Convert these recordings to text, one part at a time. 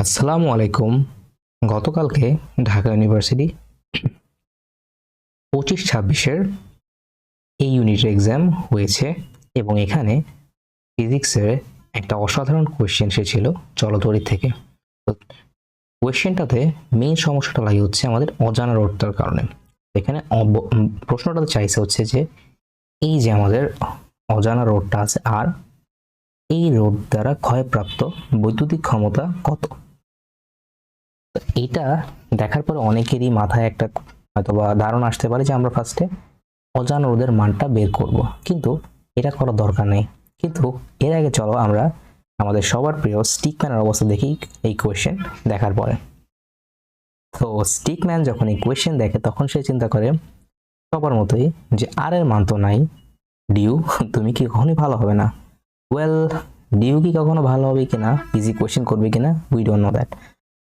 আসসালামু আলাইকুম। গতকালকে ঢাকা ইউনিভার্সিটি পঁচিশ ছাব্বিশের এই ইউনিটের এক্সাম হয়েছে এবং এখানে ফিজিক্সের একটা অসাধারণ কোয়েশ্চেন এসেছিল চলতরি থেকে। কোয়েশ্চেনটাতে মেইন সমস্যাটা লাগে হচ্ছে আমাদের অজানা রোডটার কারণে। এখানে অব- উম, প্রশ্নটা চাইছে হচ্ছে যে এই যে আমাদের অজানা রোডটা আছে আর এই রোড দ্বারা ক্ষয়প্রাপ্ত বৈদ্যুতিক ক্ষমতা কত? এটা দেখার পরে অনেকেরই মাথায় একটা হয়তোবা ধারণা আসতে পারে যে আমরা ফার্স্টে অজানা রোদের মানটা বের করব। কিন্তু এটা করার দরকার নেই। কিন্তু এর আগে চলো আমরা আমাদের সবার প্রিয় স্টিকম্যানের অবস্থা দেখি এই কোয়েশ্চেন দেখার পরে। তো স্টিকম্যান যখন এই কোয়েশ্চেন দেখে, তখন সে চিন্তা করে, সবার মতোই যে আর এর মান তো নাই। ডিউ তুমি কি কখনোই ভালো হবে না? ওয়েল ডিউ কি কখনো ভালো হবে কিনা? ইজি কোয়েশ্চেন করবে কিনা? We don't know that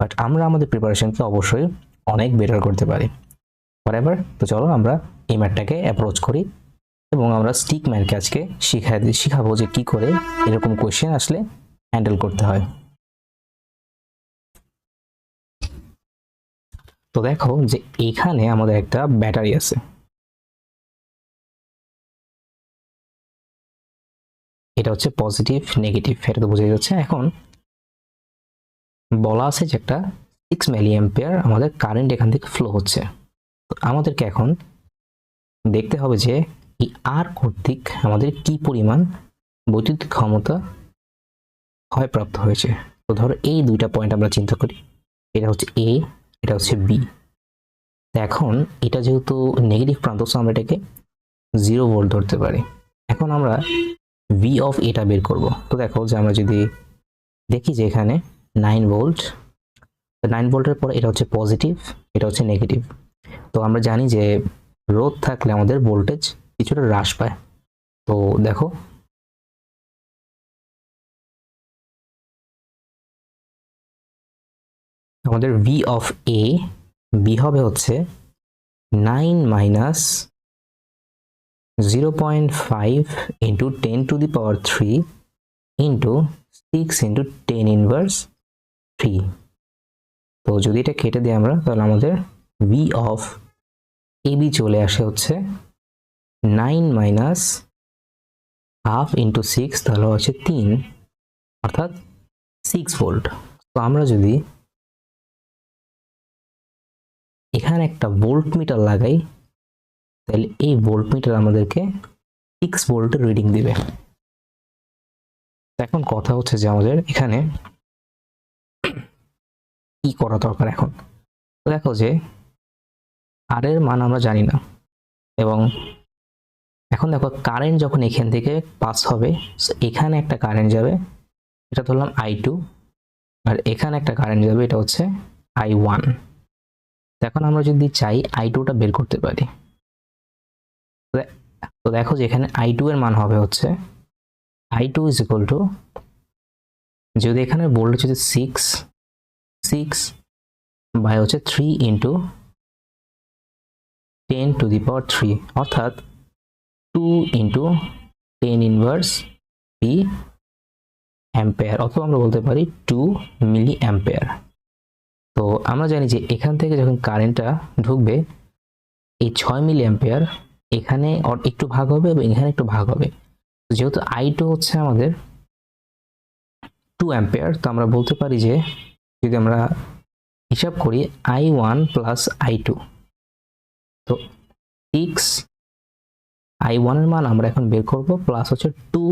but আমরা আমাদের প্রিপারেশনকে অবশ্যই অনেক বেটার করতে পারি। এভার তো চলো আমরা এই ম্যাটটাকে অ্যাপ্রোচ করি এবং আমরা স্টিক ম্যানকে আজকে শিখাই শিখাবো যে কি করে এরকম কোয়েশ্চেন আসলে হ্যান্ডেল করতে হয়। তো দেখো যে এখানে আমাদের একটা ব্যাটারি আছে। এটা হচ্ছে পজিটিভ নেগেটিভ এটা তো বোঝা যাচ্ছে। এখন বলা আছে যে একটা সিক্স মিলি অ্যাম্পিয়ার আমাদের কারেন্ট এখান থেকে ফ্লো হচ্ছে। তো আমাদেরকে এখন দেখতে হবে যে এই আর কর্তৃক আমাদের কি পরিমাণ বৈদ্যুতিক ক্ষমতা ক্ষয়প্রাপ্ত হয়েছে। তো ধরো এই দুইটা পয়েন্ট আমরা চিন্তা করি। এটা হচ্ছে এ এটা হচ্ছে বি এখন এটা যেহেতু নেগেটিভ প্রান্ত আমরা এটাকে জিরো ভোল্ট ধরতে পারি। এখন আমরা ভি অফ এটা বের করব। তো দেখো যে আমরা যদি দেখি যে এখানে নাইন ভোল্ট। তো নাইন ভোল্টের পর এটা হচ্ছে পজিটিভ, এটা হচ্ছে নেগেটিভ। তো আমরা জানি যে রোধ থাকলে আমাদের ভোল্টেজ কিছুটা হ্রাস পায়। তো দেখো। আমাদের ভি অফ এ বি হবে হচ্ছে nine minus zero point five into ten to the power three into six into ten inverse three তো যদি এটা কেটে দিই আমরা, তাহলে আমাদের ভি অফ এ বি চলে আসে হচ্ছে nine minus half into six তাহলে হচ্ছে তিন, অর্থাৎ সিক্স ভোল্ট তো আমরা যদি এখানে একটা ভোল্ট মিটার লাগাই, তাহলে এই ভোল্ট মিটার আমাদেরকে সিক্স ভোল্টের রিডিং দিবে। এখন কথা হচ্ছে যে আমাদের এখানে কি করা দরকার এখন? দেখো যে আর এর মান আমরা জানি না। এবং এখন দেখো কারেন্ট যখন এখান থেকে পাস হবে এখানে একটা কারেন্ট যাবে, এটা ধরলাম আই টু আর এখানে একটা কারেন্ট যাবে, এটা হচ্ছে আই ওয়ান এখন আমরা যদি চাই আই টুটা বের করতে পারি, তো- দেখো যে এখানে আই টু এর মান হবে হচ্ছে I two is equal to যদি এখানে বললে যদি সিক্স সিক্স বাই হচ্ছে three into ten to the power three অর্থাৎ two into ten inverse P ampere অথবা আমরা বলতে পারি টু মিলি অ্যাম্পেয়ার তো আমরা জানি যে এখান থেকে যখন কারেন্টটা ঢুকবে, এই ছয় মিলি অ্যাম্পেয়ার এখানে একটু ভাগ হবে এবং এখানে একটু ভাগ হবে। যেহেতু আই টু হচ্ছে আমাদের টু অ্যাম্পেয়ার তো আমরা বলতে পারি যে যদি আমরা হিসাব করি I one plus I two তো সিক্স আই ওয়ানের মান আমরা এখন বের করব প্লাস হচ্ছে টু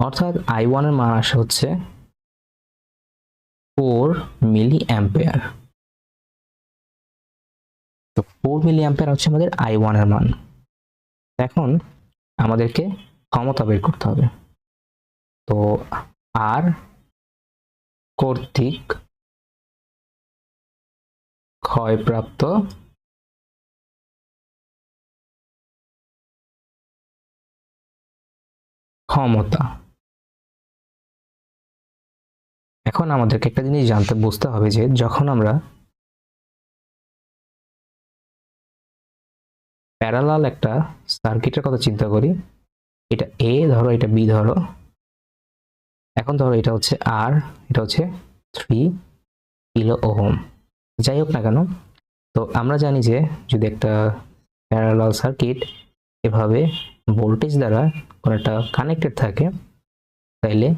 অর্থাৎ আই ওয়ানের মান আসে হচ্ছে ফোর মিলি অ্যাম্পেয়ার তো ফোর মিলি অ্যাম্পেয়ার হচ্ছে আমাদের আই ওয়ানের মান। এখন আমাদেরকে ক্ষমতা বের করতে হবে। তো আর কর্তৃক ক্ষয়প্রাপ্ত। ক্ষমতা। এখন আমাদেরকে একটা জিনিস জানতে, বুঝতে হবে যে যখন আমরা প্যারালাল একটা সার্কিটের কথা চিন্তা করি, এটা এ ধরো, এটা বি ধরো, এখন ধরো এটা হচ্ছে আর এটা হচ্ছে থ্রি কিলো ওহম। যাই হোক না কেন, তো আমরা জানি যে যদি একটা প্যারালাল সার্কিট এভাবে ভোল্টেজ দ্বারা কোনো একটা কানেক্টেড থাকে, তাইলে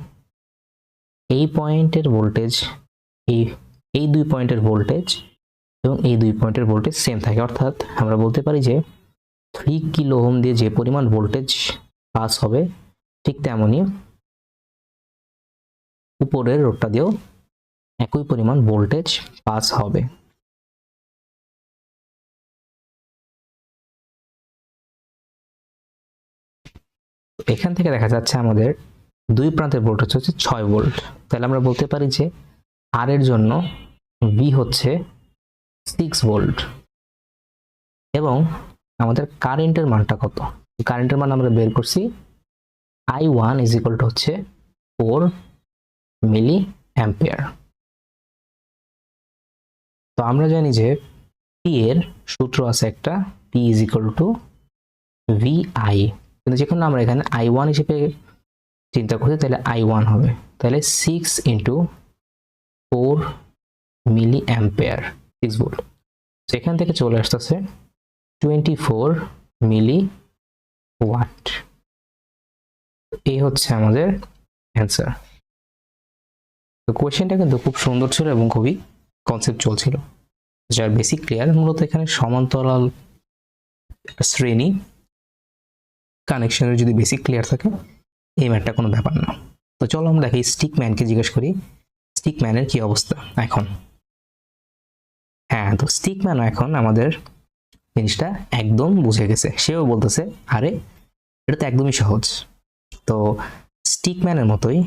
এই পয়েন্টের ভোল্টেজ এই এই দুই পয়েন্টের ভোল্টেজ এবং এই দুই পয়েন্টের ভোল্টেজ সেম থাকে। অর্থাৎ আমরা বলতে পারি যে থ্রি কিলো ওহম দিয়ে যে পরিমাণ ভোল্টেজ পাস হবে ঠিক তেমনই উপরের রোডটা দিয়েও একই পরিমাণ ভোল্টেজ পাস হবে। এখান থেকে দেখা যাচ্ছে আমাদের দুই প্রান্তের ভোল্টেজ হচ্ছে ছয় ভোল্ট তাহলে আমরা বলতে পারি যে আর এর জন্য ভি হচ্ছে সিক্স ভোল্ট এবং আমাদের কারেন্টের মানটা কত? কারেন্টের মান আমরা বের করছি I one is equal to হচ্ছে ফোর মিলি অ্যাম্পিয়ার তো আমরা জানি যে পি এর সূত্র আছে একটা P is equal to V I কিন্তু যখন আমরা এখানে আই ওয়ান হিসেবে চিন্তা করছি তাহলে আই ওয়ান হবে। তাহলে six into four milli ampere six volt সেখান থেকে চলে আসতেছে টোয়েন্টি ফোর মিলি ওয়াট এই হচ্ছে আমাদের অ্যান্সার তো কোয়েশ্চেনটা কিন্তু খুব সুন্দর ছিল এবং খুবই কনসেপ্ট চলছিল। যার বেসিক ক্লিয়ার মূলত এখানে সমান্তরাল শ্রেণি কানেকশনের যদি বেসিক ক্লিয়ার থাকে, এই ম্যাটটা কোনো ব্যাপার না। তো চলো আমরা দেখি স্টিক ম্যানকে জিজ্ঞেস করি স্টিক ম্যানের কি অবস্থা এখন? হ্যাঁ তো স্টিক ম্যান এখন আমাদের জিনিসটা একদম বুঝে গেছে। সেও বলতেছে, আরে, এটা তো একদমই সহজ। তো স্টিক ম্যানের মতোই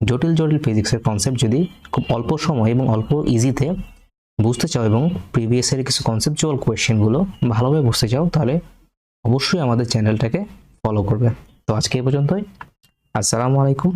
জটিল জটিল ফিজিক্সের কনসেপ্ট যদি খুব অল্প সময় এবং অল্প ইজিতে বুঝতে চাও এবং প্রিভিয়াসের কিছু কনসেপচুয়াল কোয়েশ্চেনগুলো ভালোভাবে বুঝতে চাও, তাহলে অবশ্যই আমাদের চ্যানেলটাকে ফলো করবে। তো আজকে এ পর্যন্তই। আসসালামু আলাইকুম।